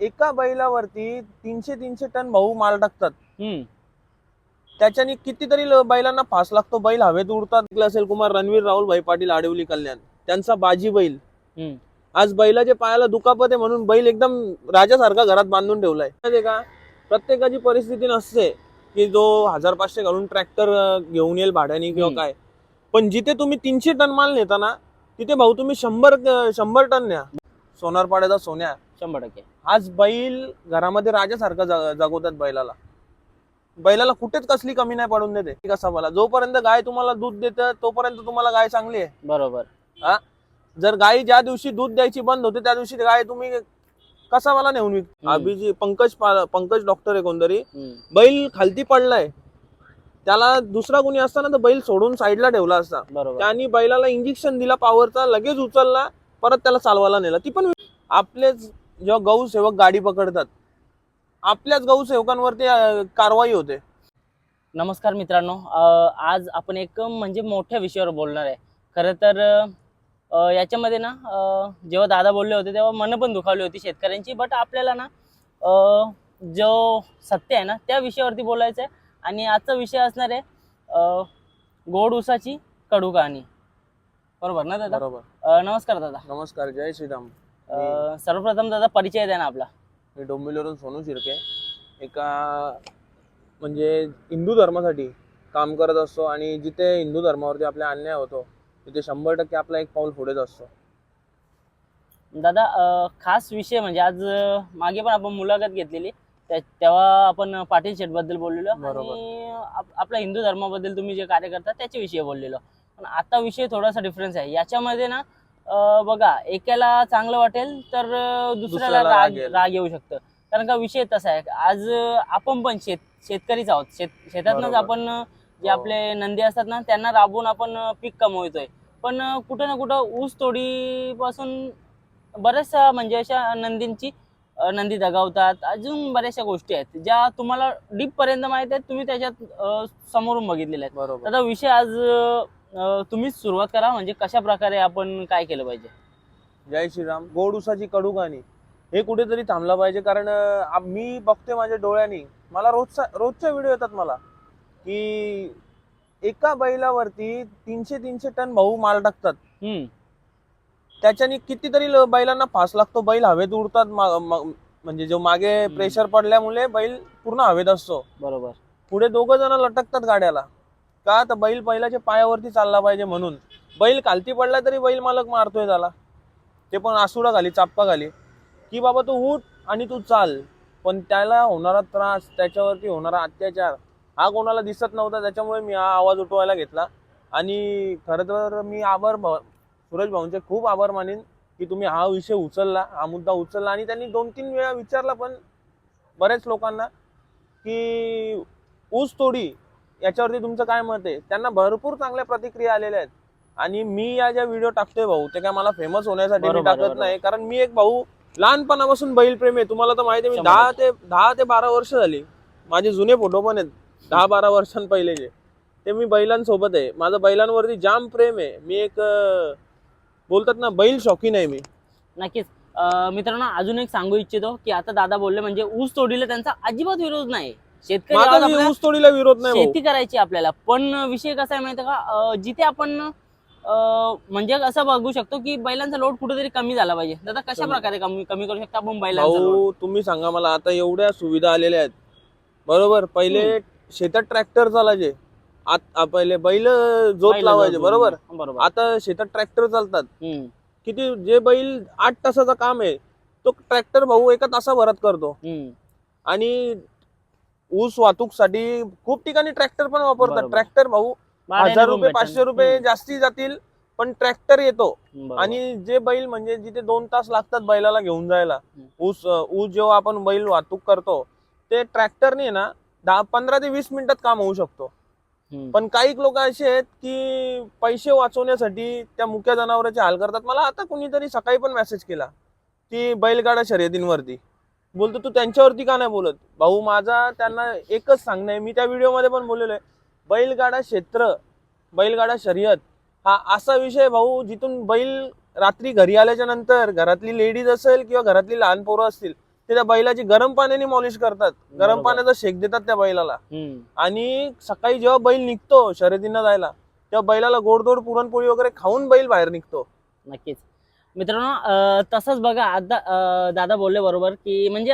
एका बैलावरती तीनशे तीनशे टन भाऊ माल टाकतात. त्याच्याने कितीतरी ल- बैलांना फास लागतो. बैल हवेत उडतात. ऐकलं असेल कुमार रणवीर राहुल भाई पाटील आडिवली कल्याण. त्यांचा बाजी बैल. आज बैलाच्या पायाला दुखापत आहे म्हणून बैल एकदम राजासारखा घरात बांधून ठेवलाय. माहितीये का? प्रत्येकाची परिस्थिती नसते की जो हजार पाचशे घालून ट्रॅक्टर घेऊन येईल भाड्याने किंवा हम्म. काय. पण जिथे तुम्ही तीनशे टन माल नेता ना तिथे भाऊ तुम्ही शंभर शंभर टन न्या. सोनारपाड्याचा सोन्या. शंभर टक्के. आज बैल घरामध्ये राजासारखं ज- जगवतात बैलाला. बैलाला कुठेच कसली कमी नाही पडून देते. कसा मला जोपर्यंत गाय तुम्हाला दूध देतं तोपर्यंत तुम्हाला गाय चांगली आहे. बरोबर. जर गाय ज्या दिवशी दूध द्यायची बंद होते त्या दिवशी गाय तुम्ही कसा मला नेऊन विक हम्म. अभिजी पंकज पा- पंकज डॉक्टर आहे कोणतरी. हम्म. बैल खालती पडलाय. त्याला दुसरा कोणी असताना तर बैल सोडून साईडला ठेवला असता. बरोबर. त्यांनी बैलाला इंजेक्शन दिला पॉवरचा लगेच उचलला परत त्याला चालवायला नेला. ती पण आपलेच जेव्हा गौ सेवक गाडी पकडतात आपल्याच गौ सेवकांवरती अं, कारवाई होते. नमस्कार मित्रांनो अ, आज आपण एक म्हणजे मोठ्या विषयावर बोलणार आहे. खरं तर अ, याच्यामध्ये ना अ, जेव्हा दादा बोलले होते तेव्हा मन पण दुखावली होती शेतकऱ्यांची बट आपल्याला ना अ, जो सत्य आहे ना त्या विषयावरती बोलायचं आहे. आणि आजचा विषय असणार आहे अ, गोड उसाची कडू कहाणी. बरोबर ना दादा? बरोबर. अ, नमस्कार दादा. नमस्कार जय श्रीराम. अ, सर्वप्रथम दादा परिचय द्या ना आपला. मी डोंबिवलीवरून सोनू शिर्के. एका म्हणजे हिंदू धर्मासाठी काम करत असतो आणि जिथे हिंदू धर्मावरती आपला अन्याय होतो तिथे शंभर टक्के आपला एक पाऊल पुढेच असतो. दादा अ, खास विषय म्हणजे आज अ, मागे पण आपण मुलाखत घेतलेली. त्या- तेव्हा आपण पाटील शेठबद्दल बोललेलो. बरोबर. आणि आप- आपल्या हिंदू धर्माबद्दल तुम्ही जे कार्य करता त्याच्याविषयी बोललेलो. पण आता विषय थोडासा डिफरन्स आहे. याच्यामध्ये ना बघा एकाला चांगलं वाटेल तर दुसऱ्याला राग राग येऊ शकतं. कारण का विषय तसा आहे आज आपण पण शेत शेतकरीच आहोत. शेत शेतातनंच. आपण जे हो. आपले नंदी असतात ना त्यांना राबवून आपण पीक कमवतोय. पण कुठं ना कुठं ऊस तोडीपासून बऱ्याचशा म्हणजे अशा नंदींची नंदी दगावतात. अजून बऱ्याचशा गोष्टी आहेत ज्या तुम्हाला डीप पर्यंत माहीत आहेत तुम्ही त्याच्यात समोरून बघितलेल्या आहेत. बरोबर. आता विषय आज तुम्हीच सुरुवात करा म्हणजे कशा प्रकारे आपण काय केलं पाहिजे? जय श्रीराम. गोड उसाची कडू गाणी हे कुठेतरी थांबलं पाहिजे कारण आ- मी बघते माझ्या डोळ्यांनी. मला रोजचा रोजच्या व्हिडिओ येतात मला की एका बैलावरती तीनशे तीनशे टन भाऊ माल टाकतात. हम्म. त्याच्याने कितीतरी ल- बैलांना फास लागतो. बैल हवेत उडतात मा- मा- म्हणजे जो मागे हम्म. प्रेशर पडल्यामुळे बैल पूर्ण हवेत असतो. बरोबर. पुढे दोघं जण लटकतात गाड्याला. का? तर बैल बैलाच्या पायावरती चालला पाहिजे म्हणून. बैल खालती पडला तरी बैल मालक मारतोय त्याला. ते पण आसुडा घाली चाप्पा घाली की बाबा तू उठ आणि तू चाल. पण त्याला होणारा त्रास त्याच्यावरती होणारा अत्याचार हा कोणाला दिसत नव्हता. त्याच्यामुळे मी हा आवाज उठवायला घेतला. आणि खरं तर मी आभार भाऊ- सूरज भाऊंचे खूप आभार मानेन की तुम्ही हा विषय उचलला हा मुद्दा उचलला. आणि त्यांनी दोन तीन वेळा विचारला पण बऱ्याच लोकांना की ऊस तोडी याच्यावरती तुमचं काय मत आहे? त्यांना भरपूर चांगल्या प्रतिक्रिया आलेल्या आहेत. आणि मी या ज्या व्हिडिओ टाकतोय भाऊ ते काय मला फेमस होण्यासाठी मी टाकत. नाही. कारण मी एक भाऊ लहानपणापासून बैलप्रेम आहे. तुम्हाला तर माहिती आहे मी दहा ते दहा ते बारा वर्ष झाली. माझे जुने फोटो पण आहेत. दहा बारा वर्षांपहिलेचे. ते मी बैलांसोबत आहे. माझं बैलांवरती जाम प्रेम आहे. मी एक बोलतात ना बैल शौकीन आहे मी. नक्कीच. मित्रांनो अजून एक सांगू इच्छितो की आता दादा बोलले म्हणजे ऊस तोडीला त्यांचा अजिबात विरोध नाही. शेतकरी आहोत ऊस तोडीला विरोध नाही भाऊ. शेती करायची आपल्याला. पण विषय कसा आहे माहिती का? अं, जिथे आपण अं, म्हणजे असं बघू शकतो की बैलांचा लोड कुठेतरी कमी झाला पाहिजे. दादा कशा कमी. प्रकारे कमी कमी करू शकतो आपण बैलांचा भाऊ तुम्ही सांगा मला आता एवढ्या सुविधा आलेल्या आहेत. बरोबर? पहिले शेतात ट्रॅक्टर चालायचे. आत- आ- पहिले बैल जोत लावायचे. बरोबर? बरोबर. आता शेतात ट्रॅक्टर चालतात. हम्म, किती जे बैल आठ तासाचं काम आहे तो ट्रॅक्टर भाऊ एका तासाभरात करतो. हम्म. आणि ऊस वाहतूकसाठी खूप ठिकाणी ट्रॅक्टर पण वापरतात बरोबर. ट्रॅक्टर भाऊ हजार रुपये भेटतात. पाचशे रुपये हम्म, जास्ती जातील पण ट्रॅक्टर येतो बरोबर. आणि जे बैल म्हणजे जिथे दोन तास लागतात बैलाला घेऊन जायला. ऊस ऊस जेव्हा आपण बैल वाहतूक करतो ते ट्रॅक्टरने ना दहा पंधरा ते वीस मिनिटात काम होऊ शकतो हम्म, पण काही लोक असे आहेत की पैसे वाचवण्यासाठी त्या मुक्या जनावरांचे हाल करतात मला आता कोणीतरी सकाळी पण मेसेज केला की बैलगाडा शर्यतींवरती बोलतो तू त्यांच्यावरती का नाही बोलत? भाऊ माझा त्यांना एकच सांगणं आहे. मी त्या व्हिडिओमध्ये पण बोललेलो आहे. बैलगाडा क्षेत्र बैलगाडा शर्यत हा असा विषय भाऊ जिथून बैल रात्री घरी आल्याच्यानंतर घरातली लेडीज असेल किंवा घरातली लहान पोरं असतील ते त्या बैलाची गरम पाण्याने मॉलिश करतात. गरम. पाण्याचा शेक देतात त्या बैलाला. आणि सकाळी जेव्हा बैल निघतो शर्यतीनं जायला तेव्हा बैलाला गोडधोड पुरणपोळी वगैरे खाऊन बैल बाहेर निघतो. नक्कीच. मित्रांनो तसंच बघा आता दादा बोलले बरोबर की म्हणजे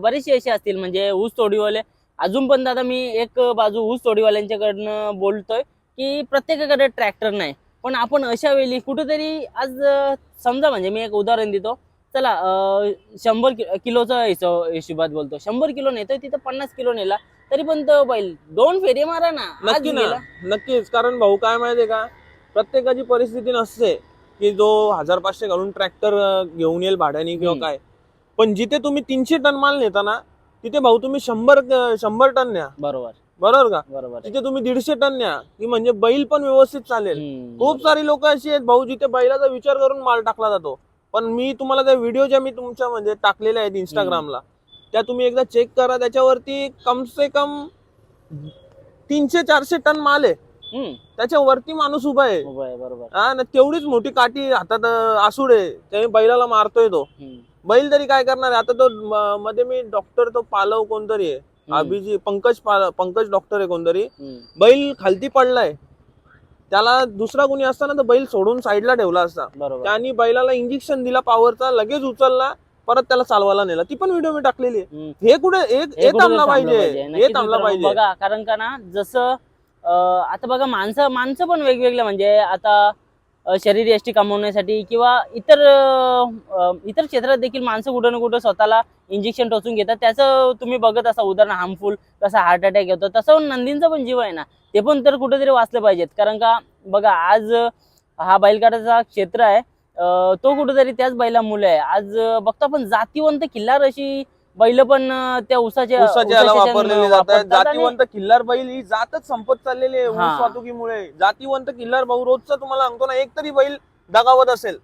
बरेचसे असे असतील म्हणजे ऊस तोडीवाले. अजून पण दादा मी एक बाजू ऊस तोडीवाल्यांच्याकडनं बोलतोय की प्रत्येकाकडे ट्रॅक्टर नाही. पण आपण अशा वेळी कुठेतरी आज समजा म्हणजे मी एक उदाहरण देतो. चला शंभर कि- किलोचा हिशो- हिशोबात बोलतो. शंभर किलो नेतोय तिथं पन्नास किलो नेला तरी पण तो बैल दोन फेरे मारा ना. नक्की ना. नक्कीच. कारण भाऊ काय माहितीये का? प्रत्येकाची परिस्थिती नसते. की जो हजार पाचशे घालून ट्रॅक्टर घेऊन येईल भाड्याने किंवा. काय. पण जिथे तुम्ही तीनशे टन माल नेता ना तिथे भाऊ तुम्ही शंभर शंभर टन न्या. बरोबर. बरोबर का? बरोबर. तिथे तुम्ही दीडशे टन न्या की म्हणजे बैल पण व्यवस्थित चालेल. खूप सारी लोक अशी आहेत भाऊ जिथे बैलाचा विचार करून माल टाकला जातो. पण मी तुम्हाला त्या व्हिडिओ ज्या मी तुमच्या म्हणजे टाकलेल्या आहेत इंस्टाग्रामला त्या तुम्ही एकदा चेक करा. त्याच्यावरती कम से कम तीनशे चारशे टन माल आहे. त्याच्यावरती माणूस उभा आहे. बरोबर. हा ना तेवढीच मोठी काठी हातात आसूड आहे. त्याने बैलाला मारतोय तो. बैल तरी काय करणार आहे? आता तो मध्ये मी डॉक्टर तो पालव कोणतरी आहे. अभिजी पंकज पाल पंकज डॉक्टर आहे कोणतरी. बैल खालती पडलाय. त्याला दुसरा कोणी असता ना तर बैल सोडून साईडला ठेवला असता. त्यांनी बैलाला इंजेक्शन दिला पॉवरचा लगेच उचलला परत त्याला चालवायला नेला. ती पण व्हिडिओ मी टाकलेली. हे कुठे हे- कुठेतरी थांबला पाहिजे. हे थांबला पाहिजे. कारण का ना जसं आता बघा माणसं माणसं पण वेगवेगळे म्हणजे आता शरीर यष्टी कमवण्यासाठी किंवा इतर इतर क्षेत्रात देखील माणसं कुठं ना कुठं स्वतःला इंजेक्शन टोचून घेतात. त्याचं तुम्ही बघत असा उदाहरण हार्मफुल कसा हार्ट अटॅक येतो तसं नंदींचा पण जीव आहे ना. ते पण तर कुठेतरी वाचलं पाहिजेत. कारण का बघा आज हा बैलगाड्याचा क्षेत्र आहे तो कुठेतरी त्याच बैला मुलं आहे. आज बघता बघतो आपण जातीवंत किल्लार अशी बैल पण त्या उसाच्या उसाच्या वापरलेली जातात. वापरतात आणि- जातीवंत किल्लार बैल ही जातच संपत चाललेली आहे ऊस हा. वाहतुकीमुळे. जातीवंत किल्लार भाऊ रोजचा तुम्हाला सांगतो ना एक तरी बैल दगावत असेल.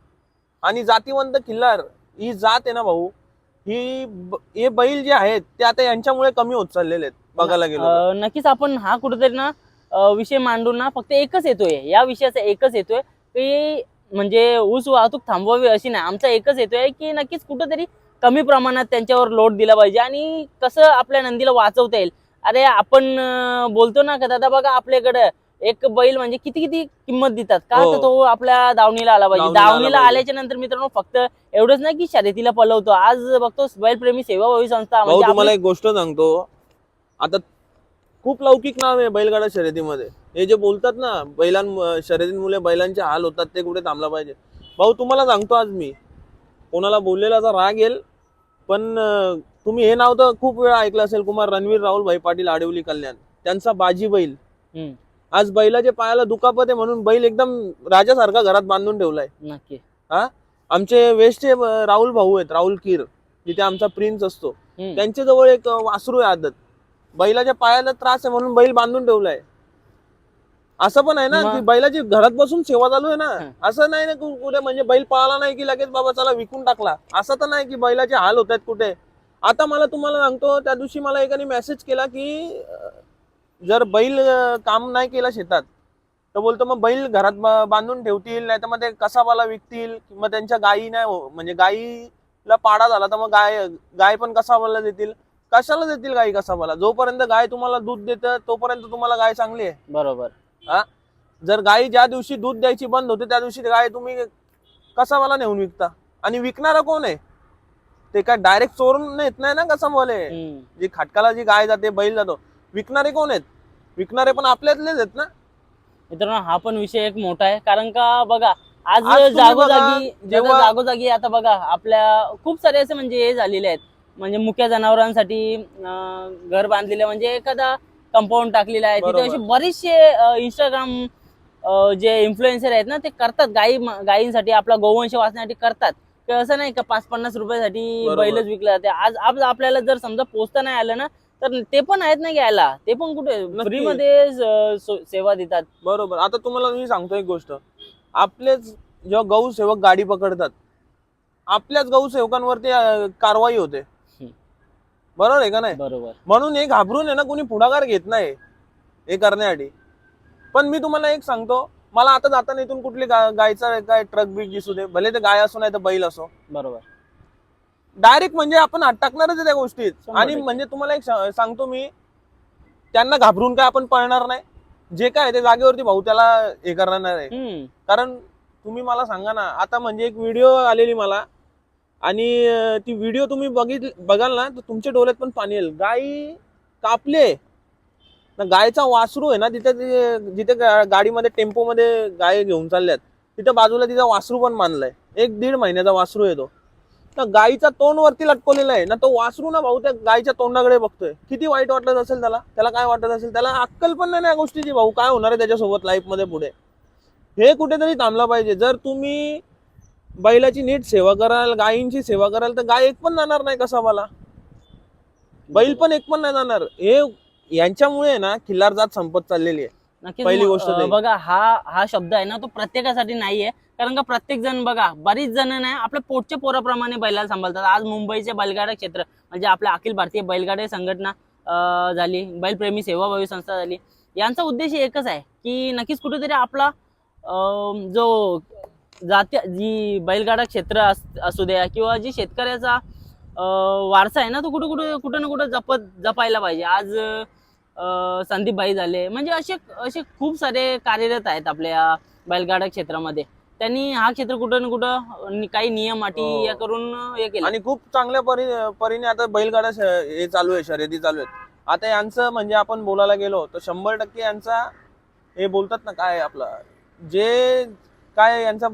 आणि जातीवंत किल्लार ही जात आहे ना भाऊ ही ब- हे बैल जे आहेत ते आता यांच्यामुळे कमी होत चाललेले आहेत बघायला गेलो तर. अं, नक्कीच आपण हा कुठेतरी ना अं, विषय मांडून ना फक्त एकच येतोय. या विषयाचा एकच येतोय की म्हणजे ऊस वाहतूक थांबवावी अशी नाही. आमचा एकच येतोय की नक्कीच कुठेतरी कमी प्रमाणात त्यांच्यावर लोड दिला पाहिजे. आणि कसं आपल्या नंदीला वाचवता येईल? अरे आपण बोलतो ना का दादा बघा आपल्याकडं एक बैल म्हणजे किती किती किंमत देतात. का हो. तर तो आपल्या दावणीला आला पाहिजे. दावणीला. आल्याच्यानंतर मित्रांनो फक्त एवढंच नाही की शर्यतीला पलवतो. आज बघतो बैलप्रेमी सेवाभावी संस्था म्हणजे तुम्हाला एक गोष्ट सांगतो. आता खूप लौकिक नाव आहे बैलगाडा शर्यतीमध्ये. हे जे बोलतात ना बैलां शर्यतीमुळे बैलांचे हाल होतात ते कुठे थांबला पाहिजे. भाऊ तुम्हाला सांगतो आज मी. कोणाला बोललेलाचा राग येईल पण तुम्ही हे नाव तर खूप वेळा ऐकलं असेल कुमार रणवीर राहुल भाई पाटील आडिवली कल्याण. त्यांचा बाजी बैल. आज बैलाच्या पायाला दुखापत आहे म्हणून बैल एकदम राजासारखा घरात बांधून ठेवलाय. नक्की. आमचे वेस्टचे राहुल भाऊ आहेत राहुल कीर जिथे आमचा प्रिन्स असतो. त्यांच्या जवळ एक वासरू आहे आदत. बैलाच्या पायाला त्रास आहे म्हणून बैल बांधून ठेवलाय. असं पण आहे ना? की बैलाची घरात बसून सेवा चालू आहे ना. असं नाही ना कु- कुठे म्हणजे बैल पळाला नाही की लगेच बाबा चला विकून टाकला. असं तर नाही की बैलाचे हाल होत आहेत कुठे. आता मला तुम्हाला सांगतो त्या दिवशी मला एकाने मेसेज केला की जर बैल काम नाही केला शेतात तर बोलतो मग बैल घरात बांधून ठेवतील नाही तर मग ते कसाबाला विकतील मग त्यांच्या गायी नाही हो- म्हणजे गायीला पाडा झाला तर मग गाय गाय पण कसाबाला देतील? कशाला देतील गाई कसाबाला जोपर्यंत गाय तुम्हाला दूध देतं तोपर्यंत तुम्हाला गाय चांगली आहे. बरोबर. जर गाय ज्या दिवशी दूध द्यायची बंद होते त्या दिवशी गाय तुम्ही कसाबाला नेऊन विकता? आणि विकणारा कोण आहे? ते काय डायरेक्ट चोरून नेत नाही ना कसाबाले हम्म. जी खाटकाला जी गाय जाते बैल जातो विकणारे कोण आहेत? विकणारे पण आपल्यातलेच आहेत ना? मित्रांनो हा पण विषय एक मोठा आहे कारण का बघा आज जागोजागी जेव्हा- जागोजागी आता बघा आपल्या खूप सारे असे म्हणजे हे झालेले आहेत. म्हणजे मुक्या जनावरांसाठी घर बांधलेलं म्हणजे एखादा कंपाऊंड टाकलेला आहे. तिथे. असे बरेचसे इंस्टाग्राम जे इन्फ्लुएन्सर आहेत ना ते करतात. गायी गायींसाठी आपला गोवंश वाचण्यासाठी करतात. असं नाही का पाच पन्नास रुपयासाठी. बैलच विकले जाते. आज आज आपल्याला जर समजा पोचता नाही आलं ना तर ते पण आहेत ना घ्यायला. ते पण कुठे स- सो- सेवा देतात. बरोबर. आता तुम्हाला मी सांगतो एक गोष्ट. आपलेच जेव्हा गौ सेवक गाडी पकडतात आपल्याच गौ सेवकांवरती कारवाई होते. बरोबर आहे का नाही? बरोबर. म्हणून हे घाबरून आहे ना कोणी पुढाकार घेत नाही हे करण्यासाठी. पण मी तुम्हाला एक सांगतो मला आता जाताना इथून कुठली गा- गायचा काय ट्रक बिक दिसू दे भले ते गाय असो नाही तर बैल असो. बरोबर. डायरेक्ट म्हणजे आपण हात टाकणारच आहे त्या गोष्टीत. शंभर आणि टक्के. म्हणजे तुम्हाला एक सा- सांगतो मी त्यांना घाबरून काय आपण पळणार नाही. जे काय आहे ते जागेवरती भाऊ त्याला हे करणार हम्म. कारण तुम्ही मला सांगा ना आता म्हणजे एक व्हिडिओ आलेली मला आणि ती व्हिडिओ तुम्ही बघित बघाल ना तर तुमच्या डोळ्यात पण पाणी येईल. गाई कापले ना गायचा वासरू आहे ना तिथे जिथे गाडीमध्ये टेम्पोमध्ये गाय घेऊन चालल्यात तिथं बाजूला तिचा वासरू पण मानलाय एक दीड महिन्याचा वासरू आहे तो. तर तोंडवरती तोंड वरती लटकवलेला आहे. ना तो वासरू ना भाऊ त्या गायीच्या तोंडाकडे बघतोय. किती वाईट वाटत असेल त्याला? त्याला काय वाटत असेल? त्याला अक्कल पण नाही या गोष्टीची भाऊ. काय होणार आहे त्याच्यासोबत लाईफमध्ये पुढे? हे कुठेतरी थांबलं पाहिजे. जर तुम्ही बैलाची नीट सेवा कराल गायींची सेवा कराल तर गाय एक पण जाणार नाही कसा मला बैल पण एक पण नाही जाणार. हे यांच्यामुळे ना खिल्लार जात संपत चाललेली आहे. नक्कीच पहिली मग, गोष्ट अं, ते. बघा हा हा शब्द आहे ना तो प्रत्येकासाठी नाहीये. कारण का प्रत्येक जण बघा बरीच जण नाही आपल्या पोटच्या पोराप्रमाणे बैलाला सांभाळतात. आज मुंबईचे बैलगाडा क्षेत्र म्हणजे आपल्या अखिल भारतीय बैलगाडा संघटना अं, झाली बैलप्रेमी सेवाभावी संस्था झाली. यांचा उद्देश एकच आहे की नक्कीच कुठेतरी आपला अं, जो जाती जी बैलगाडा क्षेत्र अस- द्या किंवा जी शेतकऱ्याचा वारसा आहे ना तो कुठं कुठं कुठं ना कुठं जपत जपायला पाहिजे. आज अं, संदीप भाई झाले. म्हणजे असे असे खूप सारे कार्यरत आहेत आपल्या बैलगाडा क्षेत्रामध्ये. त्यांनी हा क्षेत्र कुठं ना कुठं काही नियम अटी हो. या करून हे केलं. आणि खूप चांगल्या परी परीने आता बैलगाडा हे चालू आहे शर्यती चालू आहेत. आता यांचं म्हणजे आपण बोलायला गेलो तर शंभर टक्के यांचा हे बोलतात ना काय आपलं जे काय यांचा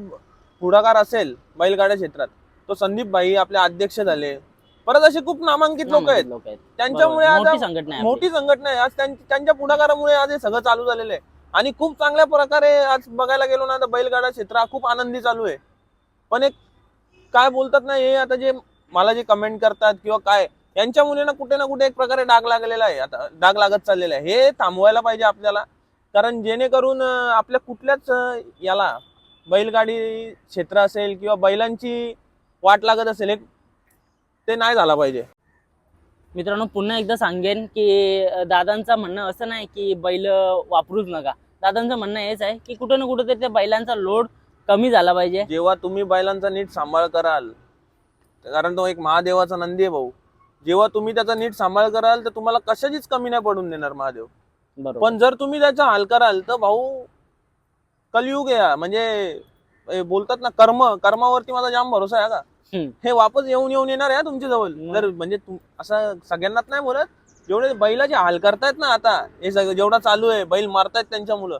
पुढाकार असेल बैलगाडा क्षेत्रात? तो संदीप भाई आपले अध्यक्ष झाले. परत असे खूप नामांकित लोक आहेत. लोक आहेत. त्यांच्यामुळे. आता मोठी संघटना आहे आपली. मोठी संघटना आहे. आज त्यां- त्यांच्या पुढाकारामुळे आज हे सगळं चालू झालेलं आहे. आणि खूप चांगल्या प्रकारे आज बघायला गेलो ना तर बैलगाडा क्षेत्र हा खूप आनंदी चालू आहे. पण एक काय बोलतात ना हे आता जे मला जे कमेंट करतात किंवा काय यांच्यामुळे ना कुठे ना कुठे एक प्रकारे डाग लागलेला आहे. आता डाग लागत चाललेला आहे. हे थांबवायला पाहिजे आपल्याला. कारण जेणेकरून अं, आपल्या कुठल्याच अं, याला बैलगाडी क्षेत्र असेल किंवा बैलांची वाट लागत असेल एक ते नाही झाला पाहिजे. मित्रांनो पुन्हा एकदा सांगेन की दादांचं म्हणणं असं नाही की बैल वापरूच नका. दादांचं म्हणणं हेच आहे की कुठं ना कुठं तरी त्या बैलांचा लोड कमी झाला पाहिजे. जेव्हा तुम्ही बैलांचा नीट सांभाळ कराल कारण तो एक महादेवाचा नंदी आहे भाऊ. जेव्हा तुम्ही त्याचा नीट सांभाळ कराल तर तुम्हाला कशाचीच कमी नाही पडून देणार महादेव. पण जर तुम्ही त्याचा हाल कराल तर भाऊ कलियुग आहे हा. म्हणजे बोलतात ना कर्म कर्मावरती माझा जाम भरोसा आहे का. हे वापस येऊन येऊन येणार आहे तुमच्या जवळ. जर म्हणजे असं सगळ्यांनाच नाही बोलत. जेवढे बैलाचे हाल करतायत ना आता हे सगळं जेवढा चालू आहे बैल मारतायत त्यांच्या मुलं.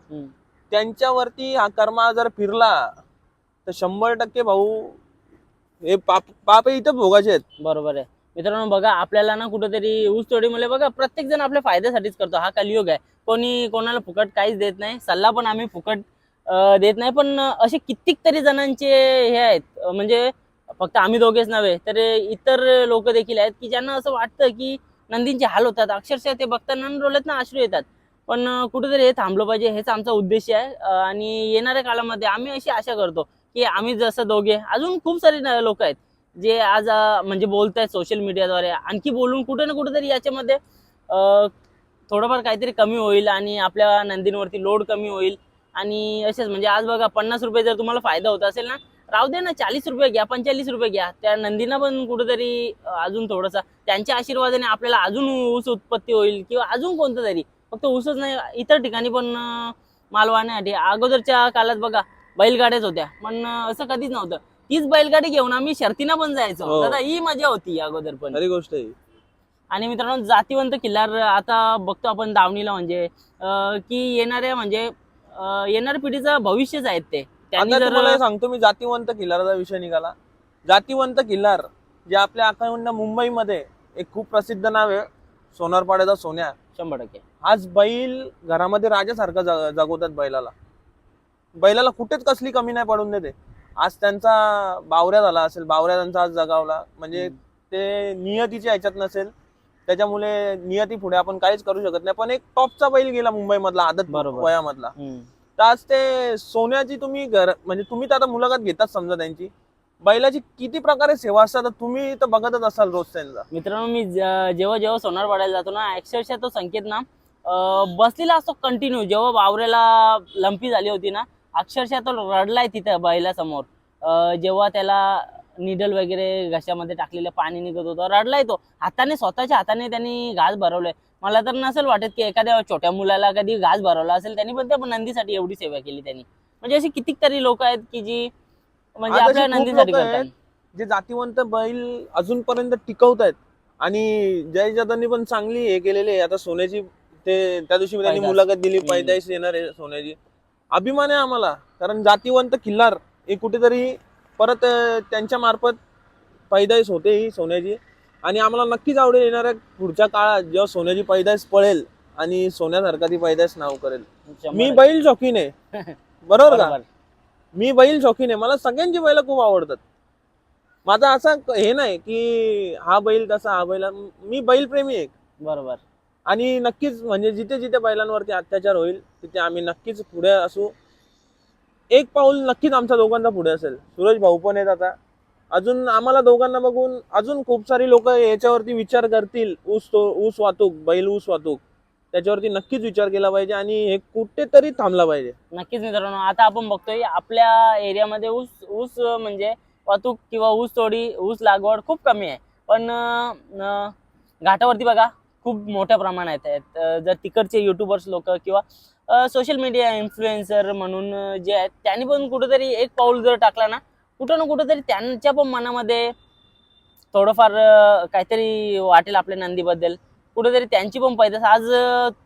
त्यांच्यावरती हा कर्मा जर फिरला तर शंभर टक्के भाऊ हे पाप पाप इथं भोगाचे आहेत. बरोबर आहे. मित्रांनो बघा आपल्याला ना कुठेतरी ऊस तोडीमुळे बघा प्रत्येक जण आपल्या फायद्यासाठीच करतो. हा कलियुग आहे. कोणी कोणाला फुकट काहीच देत नाही. सल्ला पण आम्ही फुकट देत नाही पण असे कित्येक तरी जणांचे हे आहेत. म्हणजे फक्त आम्ही दोघेच नव्हे तर इतर लोक देखील आहेत की ज्यांना असं वाटतं की नंदींचे हाल होतात. अक्षरशः ते बघताना डोळ्यात ना अश्रू येतात. पण कुठेतरी हे थांबलं पाहिजे हेच आमचा उद्देश आहे. आणि येणाऱ्या काळामध्ये आम्ही अशी आशा करतो की आम्ही जसं दोघे अजून खूप सारे लोक आहेत जे आज म्हणजे बोलत आहेत सोशल मीडियाद्वारे आणखी बोलून कुठे ना कुठेतरी याच्यामध्ये थोडंफार काहीतरी कमी होईल आणि आपल्या नंदींवरती लोड कमी होईल. आणि असेच म्हणजे आज बघा पन्नास रुपये जर तुम्हाला फायदा होत असेल ना राहू दे ना चाळीस रुपये घ्या पंचेचाळीस रुपये घ्या. त्या नंदींना पण कुठेतरी अजून थोडंसं त्यांच्या आशीर्वादाने आपल्याला अजून ऊस उत्पत्ती होईल किंवा अजून कोणतं तरी. फक्त ऊसच नाही इतर ठिकाणी पण माल वाहण्यासाठी अगोदरच्या काळात बघा बैलगाड्याच होत्या. पण असं कधीच नव्हतं. तीच बैलगाडी घेऊन आम्ही शर्तीना पण जायचो. हो. दादा ही मजा होती अगोदर पण. खरी गोष्ट आहे. आणि मित्रांनो जातीवंत किल्लार आता बघतो आपण दावणीला म्हणजे की येणाऱ्या म्हणजे येणाऱ्या पिढीचं भविष्यच आहेत ते. त्यांनी आता जर तुम्हाला सांगतो मी जातीवंत किल्लारचा विषय निघाला. जातीवंत किल्लार जे आपल्या अखंड मुंबईमध्ये एक खूप प्रसिद्ध नाव आहे सोनारपाड्याचा सोन्या. शंभर टक्के. आज बैल घरामध्ये राजासारखं जग- जगवतात बैलाला. बैलाला कुठेच कसली कमी नाही पडून देते. आज त्यांचा बावऱ्या झाला असेल बावऱ्या त्यांचा आज जगावला. म्हणजे ते नियतीच्या ह्याच्यात नसेल त्याच्यामुळे नियती पुढे आपण काहीच करू शकत नाही. पण एक टॉपचा बैल गेला मुंबईमधला आदत बरोबर. वयामधला. तर आज ते सोन्याची तुम्ही घर म्हणजे तुम्ही तर आता मुलाखत घेतात समजा त्यांची. बैलाची किती प्रकारे सेवा असतात तुम्ही तर बघतच असाल रोज त्यांचा. मित्रांनो मी ज- जेव्हा जेव्हा सोनार पाडायला जातो ना अक्षरशः तो संकेत ना अं, बसलेला असतो कंटिन्यू जेव्हा बावऱ्याला लंपी झाली होती ना अक्षरशः तो रडलाय तिथं बैला समोर जेव्हा त्याला निडल वगैरे घशामध्ये टाकलेलं पाणी निघत होतं. रडलाय तो. हाताने स्वतःच्या हाताने त्यांनी घास भरवलंय. मला तर नसेल वाटत की एखाद्या छोट्या मुलाला कधी घास भरवला असेल त्यांनी पण त्या नंदीसाठी एवढी सेवा केली त्यांनी. म्हणजे अशी कितीतरी लोक आहेत की जी म्हणजे आपल्या नंदीसाठी. करतात. जे जातीवंत बैल अजूनपर्यंत टिकवत आहेत. आणि जय जादांनी पण चांगली हे केलेली आहे. आता सोन्याची ते त्या दिवशी त्यांनी. मुलाखत दिली. पैदाईस येणार आहे सोन्याची. अभिमान आहे आम्हाला कारण जातीवंत किल्लार हे कुठेतरी परत त्यांच्या मार्फत पैदाईस होते ही सोन्याची. आणि आम्हाला नक्कीच आवडेल येणाऱ्या पुढच्या काळात जेव्हा सोन्याची पैदाईस पळेल आणि सोन्यासारखा ती पैदाईस नाव करेल. मी बैल शौकीन आहे बरोबर का. मी बैल शौकीन आहे मला सगळ्यांची बैल खूप आवडतात. माझा असा हे नाही की हा बैल तसा हा बैल मी बैल प्रेमी आहे बरोबर. आणि नक्कीच म्हणजे जिथे जिथे बैलांवरती अत्याचार होईल तिथे आम्ही नक्कीच पुढे असू. एक पाऊल नक्कीच आमच्या दोघांचा पुढे असेल. सूरज भाऊ पण आहेत आता. अजून आम्हाला दोघांना बघून अजून खूप सारी लोक याच्यावरती विचार करतील. ऊस तो ऊस वाहतूक बैल ऊस वाहतूक. त्याच्यावरती नक्कीच विचार केला पाहिजे आणि हे कुठेतरी थांबला पाहिजे. नक्कीच मित्रांनो आता आपण बघतोय आपल्या एरियामध्ये ऊस ऊस म्हणजे वाहतूक किंवा ऊस तोडी ऊस लागवड खूप कमी आहे. पण घाटावरती बघा खूप मोठ्या प्रमाणात आहेत. जर तिकडचे युट्यूबर्स लोक किंवा सोशल मीडिया इन्फ्लुएन्सर म्हणून जे आहेत त्यांनी पण कुठेतरी एक पाऊल जर टाकला ना कुठं ना कुठेतरी त्यांच्या पण मनामध्ये थोडंफार काहीतरी वाटेल आपल्या नंदीबद्दल. कुठेतरी त्यांची पण पैदास आज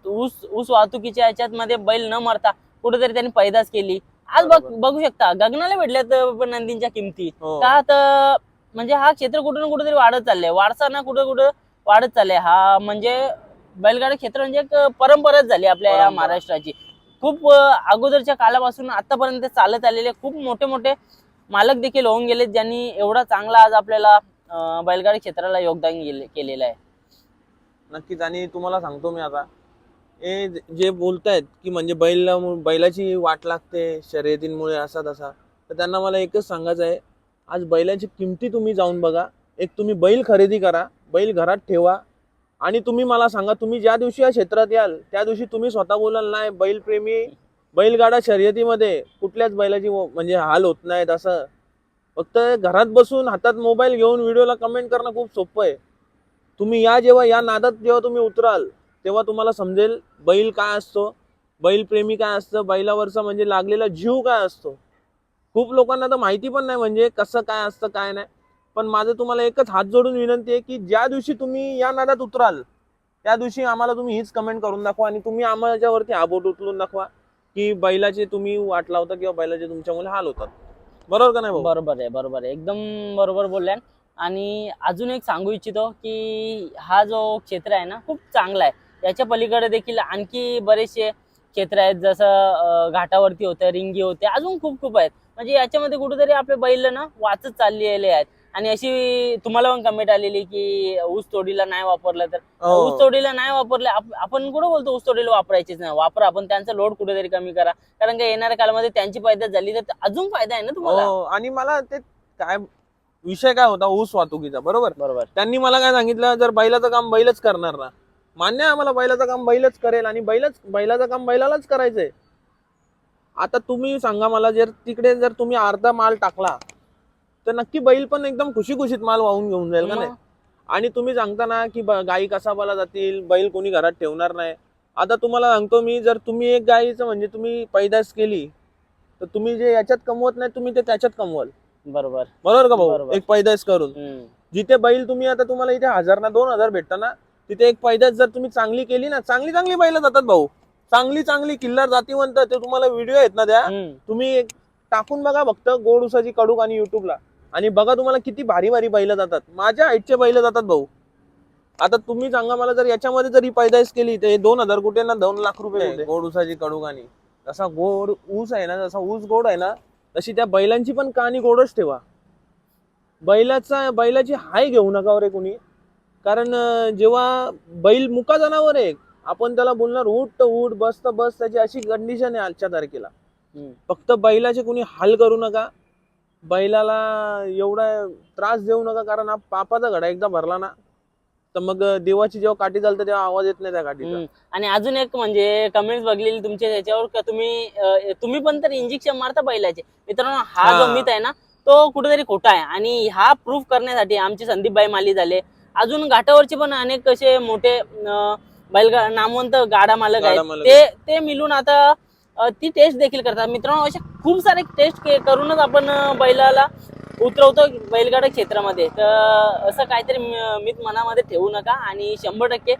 ऊस ऊस वाहतुकीच्या याच्यात मध्ये बैल न मरता कुठेतरी त्यांनी पैदास केली. आज बघ. बघू शकता गगनाला भेटल्यात नंदींच्या किमती. हो. का तर म्हणजे हा क्षेत्र कुठं ना कुठेतरी वाढत चाललंय. वारसा कुठं कुठं वाढत चाललंय. हा म्हणजे बैलगाडी क्षेत्र म्हणजे एक परंपराच झाली आपल्या या. महाराष्ट्राची. खूप अगोदरच्या कालापासून आतापर्यंत चालत आलेले खूप मोठे मोठे मालक देखील होऊन गेलेत ज्यांनी एवढा चांगला आज आपल्याला बैलगाडी क्षेत्राला योगदान गेले- केलेलं आहे. नक्कीच. आणि तुम्हाला सांगतो मी आता हे जे- जे बोलतायत की म्हणजे बैल बैलाची वाट लागते शर्यतींमुळे असा तसा तर त्यांना मला एकच सांगायचं आहे आज बैलाची किमती तुम्ही जाऊन बघा. एक तुम्ही बैल खरेदी करा बैल घरात ठेवा आणि तुम्ही मला सांगा तुम्ही ज्या दिवशी या क्षेत्रात याल त्या दिवशी तुम्ही स्वतः बोलाल नाही बैलप्रेमी बैलगाडा शर्यतीमध्ये कुठल्याच बैलाची म्हणजे हाल होत नाहीत असं. फक्त घरात बसून हातात मोबाईल घेऊन व्हिडिओला कमेंट करणं खूप सोपं आहे. तुम्ही या जेव्हा या नादात जेव्हा तुम्ही उतराल तेव्हा तुम्हाला समजेल बैल काय असतो बैलप्रेमी काय असतं बैलावरचा म्हणजे लागलेला जीव काय असतो. खूप लोकांना तर माहिती पण नाही म्हणजे कसं काय असतं काय नाही. पण माझं तुम्हाला एकच हात जोडून विनंती आहे की ज्या दिवशी तुम्ही या नादात उतराल त्या दिवशी आम्हाला तुम्ही हीच कमेंट करून दाखवा आणि तुम्ही आम्हाच्यावरती आबोट उचलून दाखवा की बैलाचे तुम्ही वाट लावता किंवा बैलाचे तुमच्यामुळे हाल होतात. बरोबर का नाही बरोबर आहे बरोबर आहे. एकदम बरोबर बोलल्यान आणि अजून एक सांगू इच्छितो की हा जो क्षेत्र आहे ना खूप चांगला आहे. याच्या पलीकडे देखील आणखी बरेचसे क्षेत्र आहेत जसं घाटावरती होतं रिंगी होते अजून खूप खूप आहेत. म्हणजे याच्यामध्ये कुठेतरी आपले बैल ना वाचत चाललेले आहेत. आणि अशी तुम्हाला पण कमेंट आलेली की ऊस तोडीला नाही वापरलं तर. हो. ऊस तोडीला नाही वापरले आप- आपण कुठं बोलतो ऊस तोडीला वापरायचीच नाही. वापरा आपण त्यांचा लोड कुठेतरी कमी करा. कारण का येणाऱ्या काळामध्ये त्यांची पैदास झाली तर अजून फायदा आहे ना तुम्हाला? हो आणि मला ते काय विषय काय होता ऊस वाहतुकीचा बरोबर? बरोबर. त्यांनी मला काय सांगितलं जर बैलाचं काम बैलच करणार ना मान्य आहे आम्हाला बैलाचं काम बैलच करेल आणि बैलच बैलाचं काम बैलालाच करायचंय. आता तुम्ही सांगा मला जर तिकडे जर तुम्ही अर्धा माल टाकला तर नक्की बैल पण एकदम खुशी खुशीत माल वाहून घेऊन जाईल का नाही? मग आणि तुम्ही सांगता ना की गाई कसाबाला जातील बैल कोणी घरात ठेवणार नाही. आता तुम्हाला सांगतो मी जर तुम्ही एक गाईचं म्हणजे तुम्ही पैदास केली तर तुम्ही जे याच्यात कमवत नाही तुम्ही ते त्याच्यात कमवाल. बरोबर. बरोबर का भाऊ. एक पैदास करून. जिथे बैल तुम्ही आता तुम्हाला इथे हजार ना दोन हजार भेटता ना तिथे एक पैदास जर तुम्ही चांगली केली ना चांगली चांगली बैल जातात भाऊ. चांगली चांगली किल्लार जातीवंत ते तुम्हाला व्हिडिओ आहेत ना त्या. हम्म. तुम्ही एक टाकून बघा फक्त गोड उसाची कडूक आणि युट्यूबला आणि बघा तुम्हाला किती भारी भारी बैल जातात. माझ्या हाईटचे बैल जातात भाऊ. आता तुम्ही सांगा मला जर याच्यामध्ये जर ही पैदास केली तर हे दोन हजार कुठे ना दोन लाख रुपये? गोड उसाची कडूक आणि. जसा गोड ऊस आहे ना जसा ऊस गोड आहे ना तशी त्या बैलांची पण कहाणी गोडच ठेवा. बैलाचा बैलाची हाय घेऊ नका रे कोणी. कारण जेव्हा बैल मुका जनावर आहे आपण त्याला बोलणार उठ तर उठ बस तर बस त्याची अशी कंडिशन आहे आजच्या तारखेला. फक्त बैलाचे कोणी हाल करू नका. बैलाला एवढा त्रास देऊ नका कारण हा पापाचा घडा एकदा भरला ना तर मग देवाची जेव्हा काठी चालते तेव्हा आवाज येत नाही त्या हम्म. आणि अजून एक म्हणजे कमेंट्स बघलेली तुमच्या याच्यावर का तुम्ही अं, तुम्ही पण तर इंजेक्शन मारता बैलाचे. मित्रांनो हा हा. जो मित आहे ना तो कुठेतरी खोटा आहे. आणि हा प्रूफ करण्यासाठी आमचे संदीपबाई माली झाले. अजून घाटावरचे पण अनेक असे मोठे अं, बैलगा नामवंत गाडा मालक गाडा आहेत. मालक ते ते मिळून आता ती टेस्ट देखील करतात. मित्रांनो अशा खूप सारे टेस्ट करूनच आपण बैलाला उतरवतो बैलगाडा क्षेत्रामध्ये. तर असं काहीतरी म- मनामध्ये ठेवू नका आणि शंभर टक्के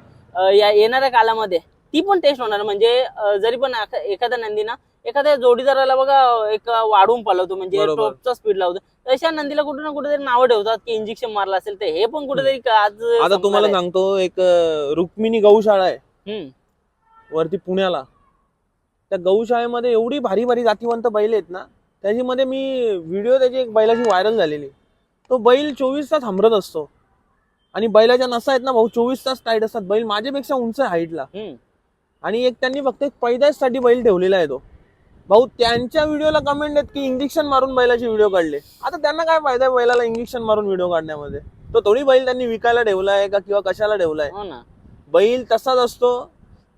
या येणाऱ्या कालामध्ये ती पण टेस्ट होणार. म्हणजे जरी पण आख- एखादा नंदीना एखाद्या जोडीदाराला बघा एक वाढवून पळवतो म्हणजे. टॉपचा स्पीड लावतो तशा नंदीला कुठे ना कुठेतरी नावं ठेवतात की इंजेक्शन मारलं असेल तर हे पण कुठेतरी आज आता तुम्हाला. सांगतो एक रुक्मिणी गौशाळा आहे. हम्म, वरती पुण्याला. त्या गौशाळेमध्ये एवढी भारी भारी जातीवंत बैल आहेत ना त्याच्यामध्ये मी व्हिडिओ त्याची एक बैलाची व्हायरल झालेली. तो बैल चोवीस तास हमरत असतो. आणि बैलाच्या नसा आहेत ना भाऊ चोवीस तास टाईट असतात. बैल माझ्यापेक्षा उंच आहे हाईटला. आणि एक त्यांनी फक्त एक पैदाशसाठी बैल ठेवलेला आहे तो. भाऊ त्यांच्या व्हिडिओला कमेंट आहेत की इंजेक्शन मारून बैलाचे व्हिडिओ काढले. आता त्यांना काय फायदा आहे बैलाला इंजेक्शन मारून व्हिडिओ काढण्यामध्ये? तो थोडी बैल त्यांनी विकायला ठेवलाय का किंवा कशाला ठेवलाय? हो बैल तसाच असतो.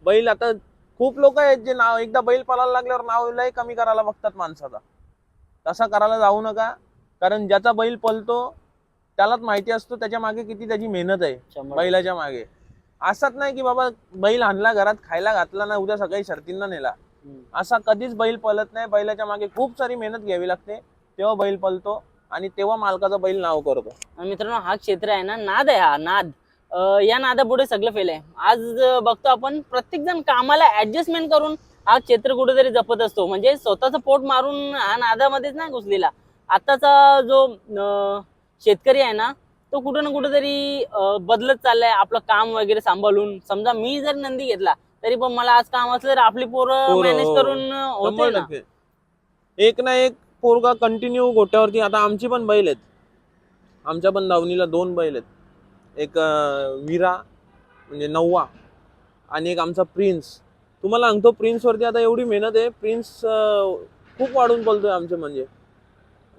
बैल आता खूप लोक आहेत जे नाव एकदा बैल पळायला लागल्यावर नाव लय कमी करायला बघतात माणसाचा. तसा करायला जाऊ नका. कारण ज्याचा बैल पळतो त्यालाच माहिती असतो त्याच्यामागे किती त्याची मेहनत आहे बैलाच्या मागे. असंच नाही की बाबा बैल आणला घरात खायला घातला ना उद्या सकाळी शर्तींना नेला. असा कधीच बैल पळत नाही. बैलाच्या मागे खूप सारी मेहनत घ्यावी लागते. तेव्हा बैल पळतो आणि तेव्हा मालकाचा बैल नाव करतो. आणि मित्रांनो हा क्षेत्र आहे ना नाद आहे हा नाद. या नादापुढे सगळं फेल आहे. आज बघतो आपण प्रत्येक जण कामाला ऍडजस्टमेंट करून हा क्षेत्र कुठेतरी जपत असतो. म्हणजे स्वतःचं पोट मारून हा नादामध्येच नाही घुसलेला. आताचा जो शेतकरी आहे ना तो कुठं ना कुठेतरी बदलत चाललाय. आपलं काम वगैरे सांभाळून. समजा मी जर नंदी घेतला तरी पण मला आज काम असलं तर आपली पोरं मॅनेज हो. करून होते ना. एक ना एक पोरगा कंटिन्यू गोट्यावरती आता आमची पण बैल आहेत. आमच्या पण दावणीला दोन बैल आहेत. एक विरा म्हणजे नववा आणि एक आमचा प्रिन्स. तुम्हाला सांगतो प्रिन्सवरती आता एवढी मेहनत आहे प्रिन्स खूप वाढून बोलतोय आमचे म्हणजे.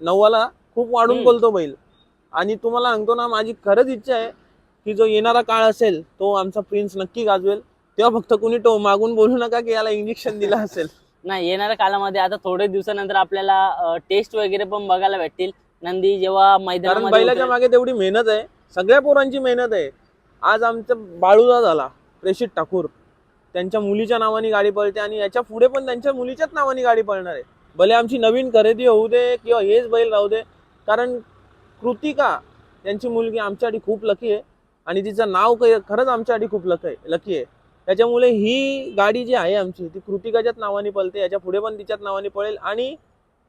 नववाला खूप वाढून. बोलतो बैल. आणि तुम्हाला सांगतो ना माझी खरंच इच्छा आहे की जो येणारा काळ असेल तो आमचा प्रिन्स नक्की गाजवेल. तेव्हा फक्त कुणी तो मागून बोलू नका की याला इंजेक्शन दिलं असेल. नाही येणाऱ्या कालामध्ये आता थोडे दिवसानंतर आपल्याला टेस्ट वगैरे पण बघायला भेटतील. नंदी जेव्हा मैदानामध्ये बैलाच्या. मागे तेवढी मेहनत आहे. सगळ्या पोरांची मेहनत आहे. आज आमचा बाळूदा झाला प्रेषित ठाकूर. त्यांच्या मुलीच्या नावाने गाडी पळते आणि याच्यापुढे पण त्यांच्या मुलीच्याच नावाने गाडी पळणार आहे. भले आमची नवीन खरेदी होऊ दे किंवा हेच बैल राहू दे कारण कृतिका त्यांची मुलगी आमच्यासाठी खूप लकी आहे आणि तिचं नाव काही खरंच आमच्यासाठी खूप लक आहे लकी आहे. त्याच्यामुळे ही गाडी जी आहे आमची ती कृतिकाच्याच नावाने पळते याच्यापुढे पण तिच्याच नावाने पळेल आणि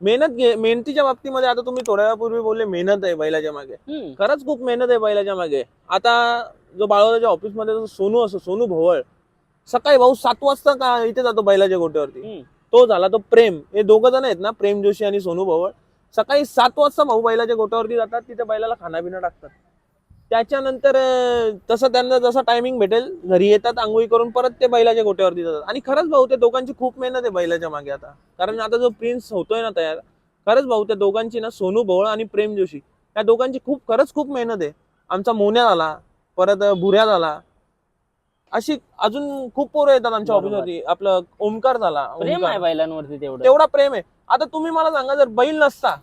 मेहनत घे मेहनतीच्या बाबतीमध्ये आता तुम्ही थोड्या वेळापूर्वी बोलले मेहनत आहे बैलाच्या मागे. खरंच खूप मेहनत आहे बैलाच्या मागे. आता जो बाळवाल्याच्या ऑफिसमध्ये जो सोनू असतो सोनू भोवळ सकाळी भाऊ सात वाजता का इथे जातो बैलाच्या गोट्यावरती. तो झाला तो प्रेम. हे दोघं जण आहेत ना प्रेम जोशी आणि सोनू भोवळ. सकाळी सात वाजता भाऊ बैलाच्या गोट्यावरती जातात तिथे बैलाला खानापिना टाकतात. त्याच्यानंतर तसं त्यांना जसा टायमिंग भेटेल घरी येतात आंघोळी करून परत ते बैलाच्या गोट्यावरती जातात. आणि खरंच भाऊ त्या दोघांची खूप मेहनत आहे बैलाच्या मागे आता. कारण आता जो प्रिन्स होतोय ना तयार खरंच भाऊ त्या दोघांची ना सोनू भोवळ आणि प्रेम जोशी त्या दोघांची खूप खरंच खूप मेहनत आहे. आमचा मोन्या झाला परत भुऱ्या झाला. अशी अजून खूप पोरं येतात आमच्या. ऑफिसवरती आपलं ओमकार झाला प्रेम. आहे बैलांवरती तेवढा प्रेम आहे. आता तुम्ही मला सांगा जर बैल नसता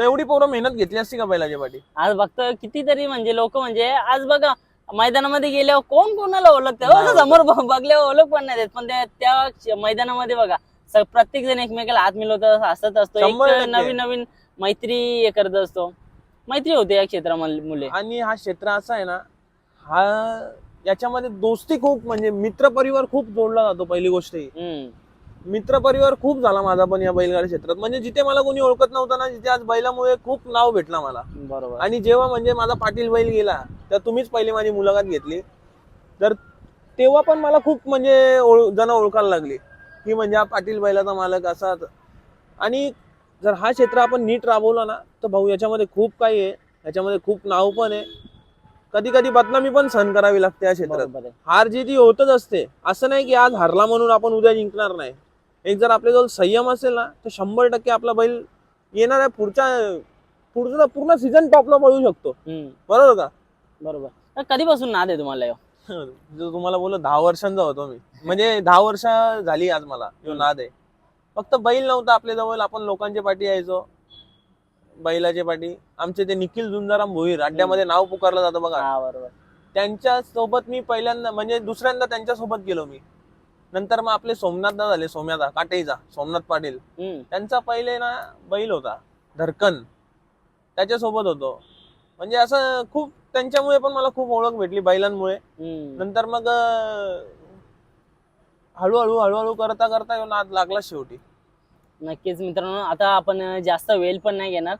तर एवढी पोरं मेहनत घेतली असती का बैलाच्या पाठी? आज बघतो कितीतरी म्हणजे लोक म्हणजे आज बघा मैदानामध्ये गेल्यावर कोण कोणाला ओळखते? हो, समोर ब- बघल्यावर ओळख पण नाही देत. पण त्या- मैदानामध्ये बघा स- प्रत्येक जण एकमेकाला हात मिळवत हसत असतो. शंभर एक टक्के. नवीन नवीन मैत्री हे करत असतो. मैत्री होते या क्षेत्रामध्ये मुले. आणि हा क्षेत्र असा आहे ना हा याच्यामध्ये दोस्ती खूप म्हणजे मित्र परिवार खूप जोडला जातो पहिली गोष्ट ही. हम्म. मित्र परिवार खूप झाला माझा पण या बैलगाडी क्षेत्रात. म्हणजे जिथे मला कोणी ओळखत नव्हतं ना जिथे आज बैलामुळे खूप नाव भेटला मला. बरोबर. आणि जेव्हा म्हणजे माझा पाटील बैल गेला तर तुम्हीच पहिली माझी मुलाखत घेतली. तर तेव्हा पण मला खूप म्हणजे जण ओळखायला लागली की म्हणजे हा पाटील बैलाचा मालक असा आणि जर हा क्षेत्र आपण नीट राबवला ना तर भाऊ याच्यामध्ये खूप काही आहे. याच्यामध्ये खूप नाव पण आहे. कधी कधी बदनामी पण सहन करावी लागते या क्षेत्रात. हार जीत ही होतच असते. असं नाही की आज हारला म्हणून आपण उद्या जिंकणार नाही. एक जर आपल्याजवळ संयम असेल ना तर शंभर टक्के आपला बैल येणाऱ्या पुढच्या पुढचा पूर्ण सीझन टॉपला पळू शकतो. बरोबर का? बरोबर. तर कधीपासून नाद आहे तुम्हाला ह्यो? जो तुम्हाला बोललो दहा वर्षांचा होतो मी. म्हणजे दहा वर्ष झाली आज मला जो नाद आहे. फक्त बैल नव्हता आपल्या जवळ आपण लोकांच्या पाठी यायचो. बैलाचे पाठी. आमचे ते निखिल झुंजाराम भोईर अड्ड्यामध्ये नाव पुकारलं जातं बघा. हा बरोबर. त्यांच्यासोबत मी पहिल्यांदा म्हणजे दुसऱ्यांदा त्यांच्यासोबत गेलो मी. नंतर मग आपले सोमनाथदा झाले सोम्यादा काटेचा सोमनाथ पाटील. त्यांचा पहिले ना बैल होता धरकन. त्याच्यासोबत होतो. म्हणजे असं खूप त्यांच्यामुळे पण मला खूप ओळख भेटली बैलांमुळे. नंतर मग हळूहळू हळूहळू करता करता नाद लागला शेवटी. नक्कीच मित्रांनो आता आपण जास्त वेळ पण नाही घेणार.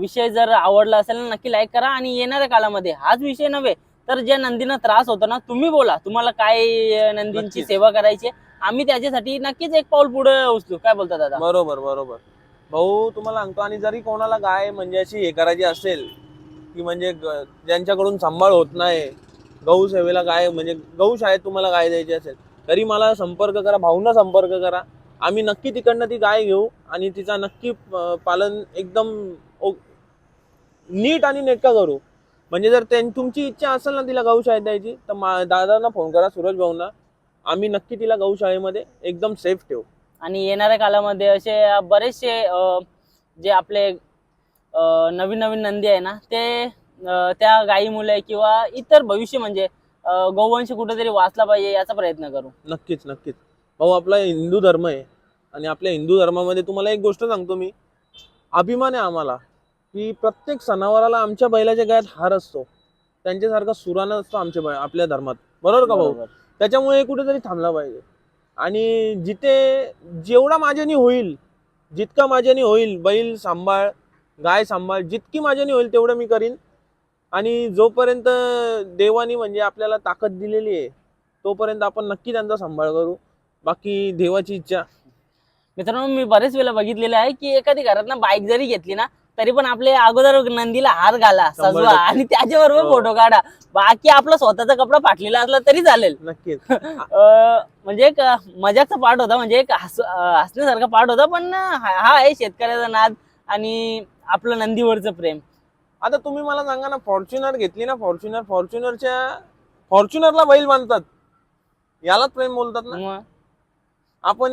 विषय जर आवडला असेल ना नक्की लाईक करा आणि येणाऱ्या काळामध्ये हाच विषय नव्हे तर ज्या नंदींना त्रास होतो ना तुम्ही बोला. तुम्हाला काय नंदींची. सेवा करायची. आम्ही त्याच्यासाठी नक्कीच एक पाऊल पुढे उचलू. काय बोलता दादा? बरोबर बरोबर. भाऊ तुम्हाला सांगतो आणि जरी कोणाला गाय म्हणजे अशी हे करायची असेल की म्हणजे ग- ज्यांच्याकडून सांभाळ होत नाही गहू सेवेला गाय म्हणजे गहू शाळेत तुम्हाला गाय द्यायची असेल तरी मला संपर्क करा भाऊंना संपर्क करा. आम्ही नक्की तिकडनं ती गाय घेऊ आणि तिचा नक्की अं, पालन एकदम ओ- नीट आणि नेटका करू. म्हणजे जर त्यां- तुमची इच्छा असेल ना तिला गौशाळेत द्यायची तर मा दादांना फोन करा सूरज भाऊंना. आम्ही नक्की तिला गौशाळेमध्ये एकदम सेफ ठेवू. आणि येणाऱ्या काळामध्ये असे बरेचसे जे आपले नवीन नवीन नंदी आहे ना ते अं, त्या गायीमुळे किंवा इतर भविष्य म्हणजे अं, गोवंश कुठेतरी वाचला पाहिजे याचा प्रयत्न करू. नक्कीच नक्कीच. भाऊ आपला हिंदू धर्म आहे. आणि आपल्या हिंदू धर्मामध्ये तुम्हाला एक गोष्ट सांगतो मी. अभिमान आहे आम्हाला. की प्रत्येक सणावाराला आमच्या बैलाच्या गळ्यात हार असतो. त्यांच्यासारखा सुरानं असतो आमच्या बै- आपल्या धर्मात. बरोबर का भाऊ. त्याच्यामुळे कुठेतरी थांबला पाहिजे. आणि जिथे जेवढा माझ्यानी होईल जितका माझ्यानी होईल बैल सांभाळ गाय सांभाळ जितकी माझ्यानी होईल तेवढं मी करीन. आणि जोपर्यंत देवानी म्हणजे आपल्याला ताकद दिलेली आहे तोपर्यंत आपण नक्की त्यांचा सांभाळ करू. बाकी देवाची इच्छा. मित्रांनो मी बरेच वेळा बघितलेलं आहे की एखादी घरात ना बाईक जरी घेतली ना तरी पण आपले अगोदर नंदीला हार घाला सजवा. आणि त्याच्याबरोबर हो. फोटो काढा. बाकी आपला स्वतःचा कपडा फाटलेला असला तरी चालेल. नक्कीच. म्हणजे एक मजाकचा पार्ट होता म्हणजे एक हस हसण्यासारखा पार्ट होता पण हा हा आहे शेतकऱ्याचा नाद आणि आपलं नंदीवरचं प्रेम. आता तुम्ही मला सांगा ना फॉर्च्युनर घेतली ना फॉर्च्युनर फॉर्च्युनरच्या फॉर्च्युनरला बैल बांधतात. यालाच प्रेम बोलतात ना? आपण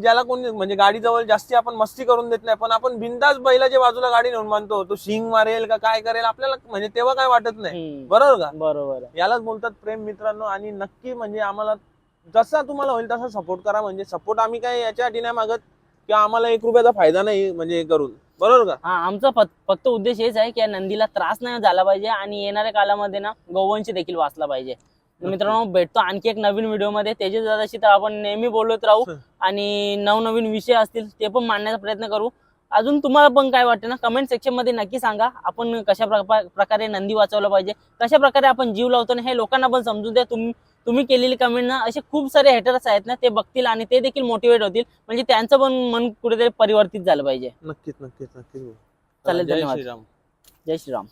ज्याला कोणी म्हणजे गाडीजवळ जास्ती आपण मस्ती करून देत नाही पण आपण बिंदास बैलाच्या बाजूला गाडी नेऊन बांधतो तो शिंग मारेल का काय करेल आपल्याला म्हणजे तेव्हा काय वाटत नाही. बरोबर का? बरोबर. यालाच बोलतात प्रेम मित्रांनो आणि नक्की म्हणजे आम्हाला जसा तुम्हाला होईल तसा सपोर्ट करा म्हणजे सपोर्ट आम्ही काय याच्यासाठी नाही मागत की आम्हाला एक रुपयाचा फायदा नाही म्हणजे करून. बरोबर का? हा आमचा फक्त उद्देश हेच आहे की नंदीला त्रास नाही झाला पाहिजे आणि येणाऱ्या काळामध्ये ना गौवंश देखील वाचला पाहिजे. मित्रांनो भेटतो आणखी एक नवीन व्हिडिओमध्ये. तेजस दादाशी तर आपण नेहमी बोलत राहू आणि नवनवीन विषय असतील ते पण मांडण्याचा प्रयत्न करू. अजून तुम्हाला पण काय वाटतं ना कमेंट सेक्शनमध्ये नक्की सांगा. आपण कशा प्रका- प्रकारे नंदी वाचवला पाहिजे कशा प्रकारे आपण जीव लावतो ना हे लोकांना पण समजून द्या. तुम्ही तुम्ही केलेली कमेंट ना असे खूप सारे हेटर्स आहेत ना ते बघतील आणि ते देखील मोटिवेट होतील. म्हणजे त्यांचं पण मन कुठेतरी परिवर्तित झालं पाहिजे. नक्कीच नक्कीच नक्कीच. चालेल, जय धन्यवाद. श्रीराम. जय श्रीराम.